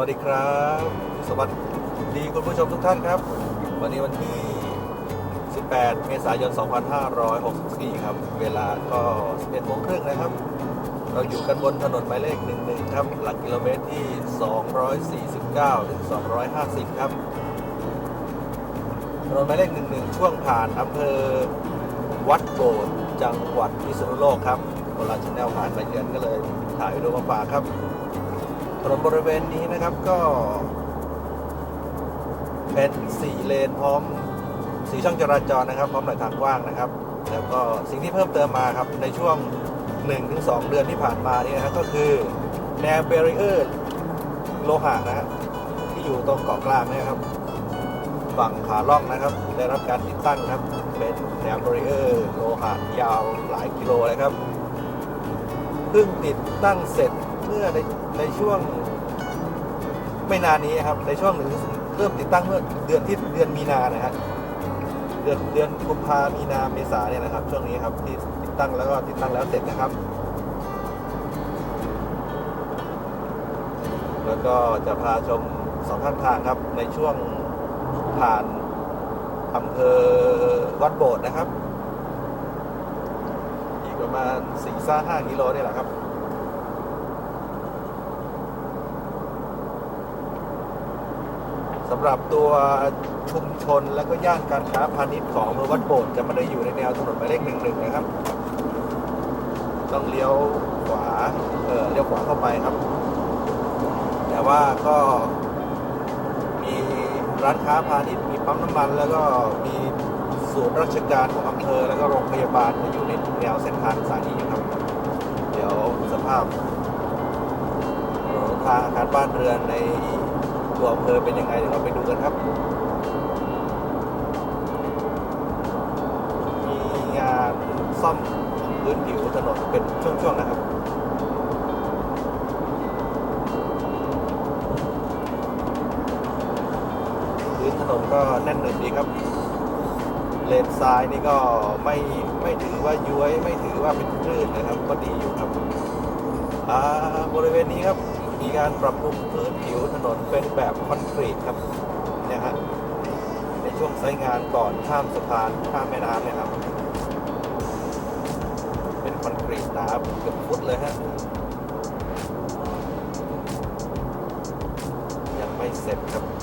วัสดีครับ สวัสดีคุณผู้ชมทุกท่านครับ วันนี้วันที่ 18 เมษายน 2564 ครับ เวลาก็ 11โมงครึ่งนะครับ เราอยู่กันบนถนนหมายเลข 11 ครับ หลักกิโลเมตรที่ 249 ถึง 250 ครับ ถนนหมายเลข 11 ช่วงผ่านอำเภอวัดโบดจังหวัดพิษณุโลกครับเวลาชแนลผ่านมาเยือนก็เลยถ่ายวิดีโอมาฝากครับ นนบริเวณนี้นะครับก็เป็นสี่เลนพร้อมสี่ช่องจราจรนะครับ พร้อมหลายทางกว้างนะครับ แล้วก็สิ่งที่เพิ่มเติมมาครับในช่วง 1-2 เดือนที่ผ่านมานี่นะครับก็คือแนวเบรีเออร์โลหะนะฮะที่อยู่ตรงเกาะกลางเนะครับ ฝั่งขาล่องนะครับ ได้รับการติดตั้งครับ เป็นแนวเบรีเออร์โลหะยาวหลายกิโลเลยครับเพิ่งติดตั้งเสร็จเมื่อใน ในช่วงไม่นานนี้ครับ ในช่วงหนึ่งเริ่มติดตั้งเมื่อเดือนที่เดือนมีนานะฮะเดือนเดือนกุมภามีนาเมษาเนี่ยนะครับ ช่วงนี้ครับที่ติดตั้งแล้วก็ติดตั้งแล้วเสร็จนะครับ แล้วก็จะพาชมสองข้างทางครับ ในช่วงผ่านอำเภอวัดโบดนะครับ อีกประมาณสี่ซ่าห้ากิโลนี่แหละครับ สำหรับตัวชุมชนและก็ย่านการค้าพาณิชย์ของอำเภอวัดโบดจะไม่ได้อยู่ในแนวถนนหมายเลขหนึ่งหนึ่งนะครับ ต้องเลี้ยวขวาเออเลี้ยวขวาเข้าไปครับ แต่ว่าก็มีร้านค้าพาณิชย์มีปั๊มน้ำมัน แล้วก็มีศูนย์ราชการของอำเภอแล้วก็โรงพยาบาลจะอยู่ในแนวเส้นทางสายนี้ครับ เดี๋ยวสภาพทางอาคารบ้านเรือนใน ตัวอำเภอเป็นยังไงเดี๋ยวเราไปดูกันครับมีงานซ่อมพื้นผิวถนนเป็นช่วงๆนะครับพื้นถนนก็แน่นหนึบดีครับเลนซ้ายนี่ก็ไม่ไม่ถือว่าย้วยไม่ถือว่าเป็นคลื่นนะครับ ก็ดีอยู่ครับ อ่าบริเวณนี้ครับ การปรับปรุงพื้นผิวถนนเป็นแบบคอนกรีตครับเนี่ยฮะในช่วงไซงานก่อนข้ามสะพานข้ามแม่น้ำเนี่ยครับ เป็นคอนกรีตหนาเกือบฟุตเลยฮะยังไม่เสร็จครับ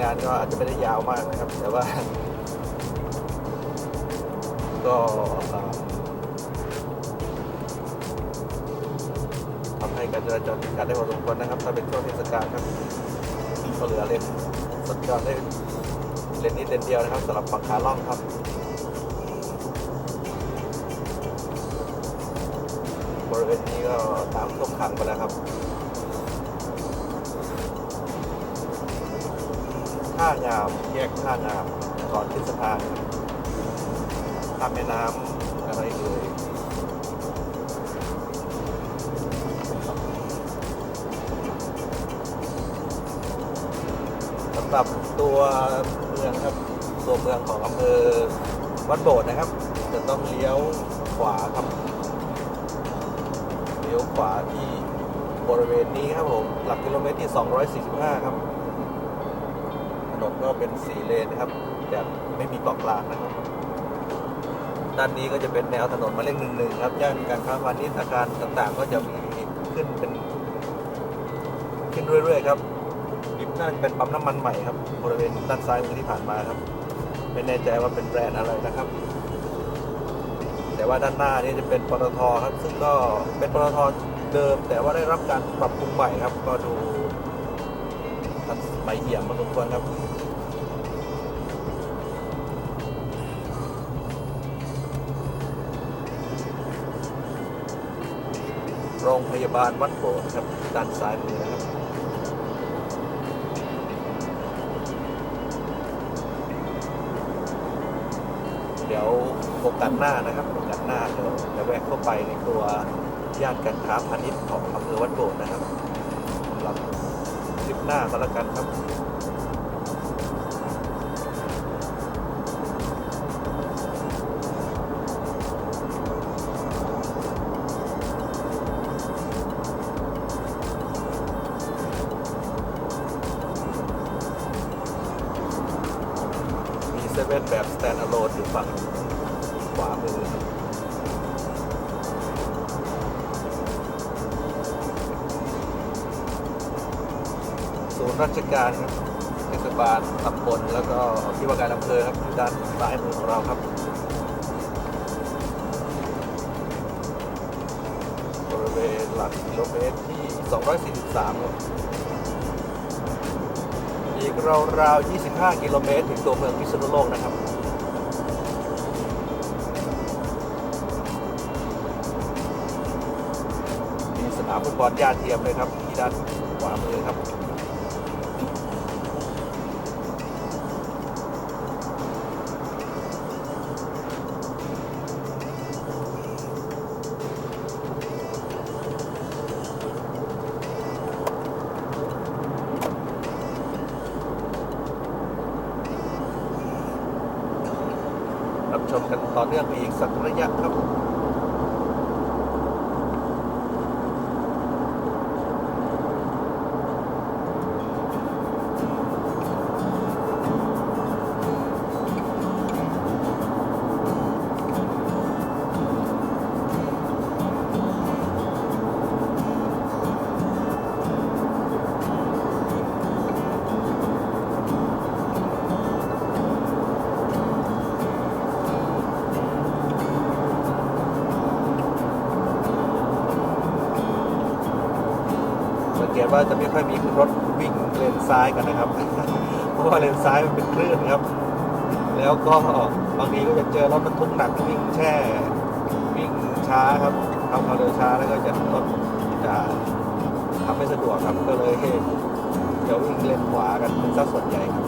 งานก็อาจจะไม่ได้ยาวมากนะครับ แต่ว่า ก็ทำให้การจราจรติดขัดได้พอสมควรนะครับ ถ้าเป็นช่วงเทศกาลครับก็เหลือเลนสัญจรได้เลนนี้เลนเดียวนะครับสำหรับฝั่งขาล่องครับบริเวณนี้ก็น้ำท่วมขังไปแล้วครับ ท่างามแยกท่างามก่อนขึ้นสะพานข้ามแม่น้ำอะไรเอ่ยสำหรับตัวเมืองครับ ตัวเมืองของอำเภอวัดโบดนะครับ จะต้องเลี้ยวขวาครับ เลี้ยวขวาที่บริเวณนี้ครับผม หลักกิโลเมตรที่ 245 ครับ นนก็เป็นสีเลนนะครับแบบไม่มีเกาะกลางนะครับ ด้านนี้ก็จะเป็นแนวถนนหมายเลขหนึ่งหนึ่งครับย่านการค้าพาณิชย์อาคารต่างๆ ก็จะมีขึ้นเป็นขึ้นเรื่อยๆครับริมน่าจะเป็นปั๊มน้ำมันใหม่ครับบริเวณด้านซ้ายมือที่ผ่านมาครับ ไม่แน่ใจว่าเป็นแบรนด์อะไรนะครับ แต่ว่าด้านหน้านี่จะเป็นปตทครับ ซึ่งก็เป็นปตทเดิม แต่ว่าได้รับการปรับปรุงใหม่ครับ ก็ดู ทันสมัยเอี่ยมพอสมควรครับโรงพยาบาลวัดโบสถ์ครับด้านซ้ายมือนะครับเดี๋ยวโอกาสหน้านะครับโอกาสหน้าเดี๋ยวจะแวะเข้าไปในตัวย่านการค้าพาณิชย์ของอำเภอวัดโบสถ์นะครับสำหรับ หน้าก็แล้วกันครับ มีเซเว่นแบบ stand alone อยู่ฝั่งขวามือ รับศูนย์ราชการครับเทศบาลตำบลแล้วก็ที่ว่าการอำเภอครับด้านซ้ายมือของเราครับบริเวณหลักกิโลเมตรที่ 243ครับอีกราวๆ 25 กิโลเมตร ถึงตัวเมืองพิษณุโลกนะครับมีสนามฟุตบอลหญ้าเทียมเลยครับที่ด้านขวามือครับ ชมกันต่อเนื่องไปอีกสักระยะครับ เกตว่าจะไม่ค่อยมีรถวิ่งเลนซ้ายกันนะครับ เพราะว่าเลนซ้ายมันเป็นคลื่นครับ แล้วก็บางทีก็จะเจอรถบรรทุกหนักวิ่งแช่วิ่งช้าครับทำความเร็วช้าแล้วก็จะรถจะทำไม่สะดวกครับก็เลยจะวิ่งเลนขวากันเป็นสัดส่วนใหญ่ครับ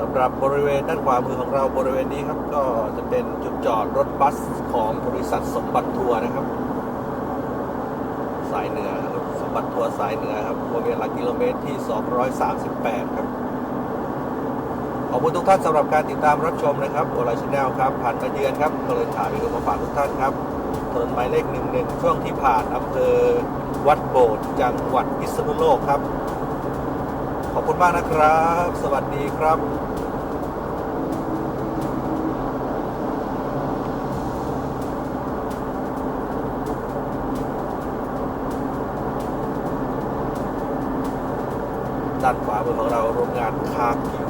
สำหรับบริเวณด้านขวามือของเราบริเวณนี้ครับ ก็จะเป็นจุดจอดรถบัสของบริษัทสมบัติทัวร์นะครับ สายเหนือสมบัติทัวร์สายเหนือครับบริเวณหลักกิโลเมตรที่ 238 ครับขอบคุณทุกท่านสำหรับการติดตามรับชมนะครับโอไลชแนลครับ ผ่านมาเยือนครับก็เลยถ่ายวิดีโอมาฝากทุกท่านครับถนนหมายเลขหนึ่งหนึ่งช่วงที่ผ่านอำเภอวัดโบสถ์จังหวัดพิษณุโลกครับ ขอบคุณมากนะครับ สวัสดีครับด้านขวามือของเราโรงงานคาคิ